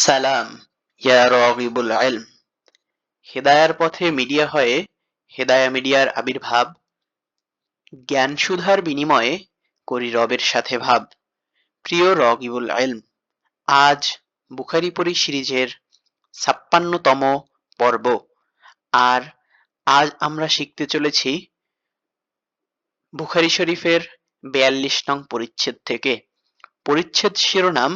সালাম, ইয়া হেদায়ার পথে মিডিয়া হয়ে, হেদায়া মিডিয়ার আবির্ভাব। জ্ঞান সুধার বিনিময়ে করি রবের সাথে ভাব। প্রিয় রগিবুল ইলম, আজ বুখারি পরি সিরিজের ছাপ্পান্নতম পর্ব। আর আজ আমরা শিখতে চলেছি বুখারি শরীফের বিয়াল্লিশ নং পরিচ্ছেদ থেকে। পরিচ্ছেদ শিরোনাম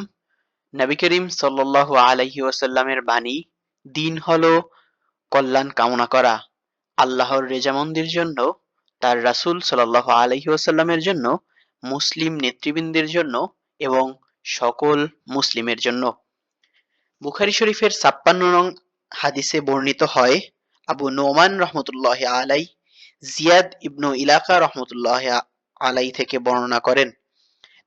নবী করিম সাল্লাহ আলহি ওয়াসাল্লামের বাণী, দিন হল কল্যাণ কামনা করা। আল্লাহর রেজামন্দির জন্য, তার রাসূল সাল্লাহ আলহি ওয়াসাল্লামের জন্য, মুসলিম নেতৃবৃন্দের জন্য এবং সকল মুসলিমের জন্য। বুখারি শরীফের ছাপ্পান্ন নং হাদিসে বর্ণিত হয়, আবু নোমান রহমতুল্লাহ আলাই জিয়াদ ইবনু ইলাকা রহমতুল্লাহ আলাই থেকে বর্ণনা করেন।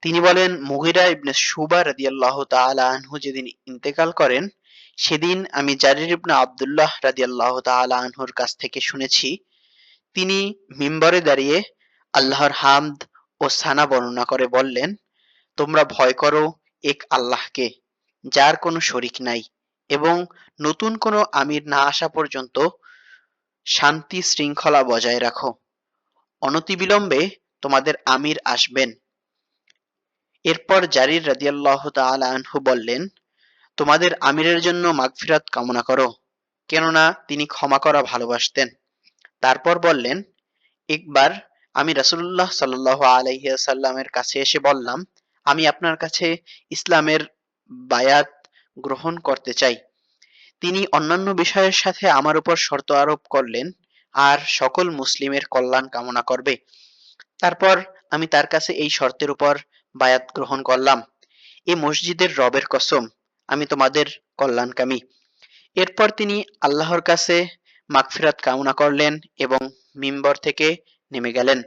তিনি বলেন, মুগিরা ইবনে সুবা রাদিয়াল্লাহু তাআলা আনহু যেদিন ইন্তেকাল করেন, সেদিন আমি জারির ইবনে আব্দুল্লাহ রাদিয়াল্লাহু তাআলা আনহুর কাছ থেকে শুনেছি, তিনি মিম্বরে দাঁড়িয়ে আল্লাহর হামদ ও সানা বর্ণনা করে বললেন, তোমরা ভয় করো এক আল্লাহকে, যার কোনো শরিক নাই এবং নতুন কোনো আমির না আসা পর্যন্ত শান্তি শৃঙ্খলা বজায় রাখো। অনতিবিলম্বে তোমাদের আমির আসবেন। এরপর জারির রাদিয়াল্লাহ আনহু বললেন, তোমাদের আমিরের জন্য মাগফিরাত কামনা করো, কেননা তিনি ক্ষমা করা ভালোবাসতেন। তারপর বললেন, একবার আমি রাসূলুল্লাহ সাল্লাল্লাহু আলাইহি সাল্লামের কাছে এসে বললাম, আমি আপনার কাছে ইসলামের বায়াত গ্রহণ করতে চাই। তিনি অন্যান্য বিষয়ের সাথে আমার উপর শর্ত আরোপ করলেন, আর সকল মুসলিমের কল্যাণ কামনা করবে। তারপর আমি তার কাছে এই শর্তের উপর বায়াত গ্রহণ করলাম এ মসজিদের রবের কসম আমি তোমাদের কল্যাণকামী এরপর তিনি আল্লাহর কাছে মাগফিরাত কামনা করলেন এবং মিম্বর থেকে নেমে গেলেন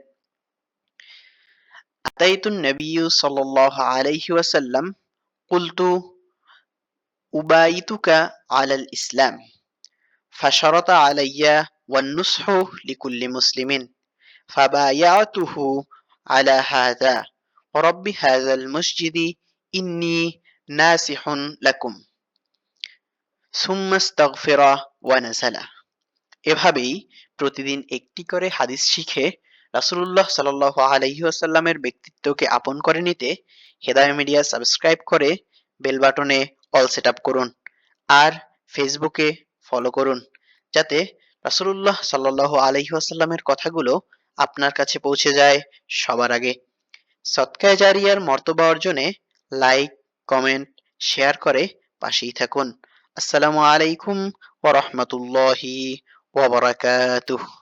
আতাইতুন নবিয়্যু সাল্লাল্লাহু আলাইহি ওয়াসাল্লাম কুলতু উবাইতুকা আলাল ইসলাম فشرط علي والنصح لكل مسلم فبايعته على هذا রব্বি হাজাল মসজিদি ইন্নি নাসিহুন লাকুম সুম্মাস্তাগফিরা এভাবেই প্রতিদিন একটি করে হাদিস শিখে রাসূলুল্লাহ সাল আলাইহি ব্যক্তিত্বকে আপন করে নিতে হেদায় মিডিয়া সাবস্ক্রাইব করে বেল বাটনে অল সেট আপ করুন আর ফেসবুকে ফলো করুন যাতে রাসূলুল্লাহ সাল্লাহ আলাইহি ওয়াসাল্লামের কথাগুলো আপনার কাছে পৌঁছে যায় সবার আগে। সৎকায় জারিয়ার মর্তবা অর্জনে লাইক কমেন্ট শেয়ার করে পাশেই থাকুন। আসসালামু আলাইকুম ওয়া রাহমাতুল্লাহি ওয়া বারাকাতুহু।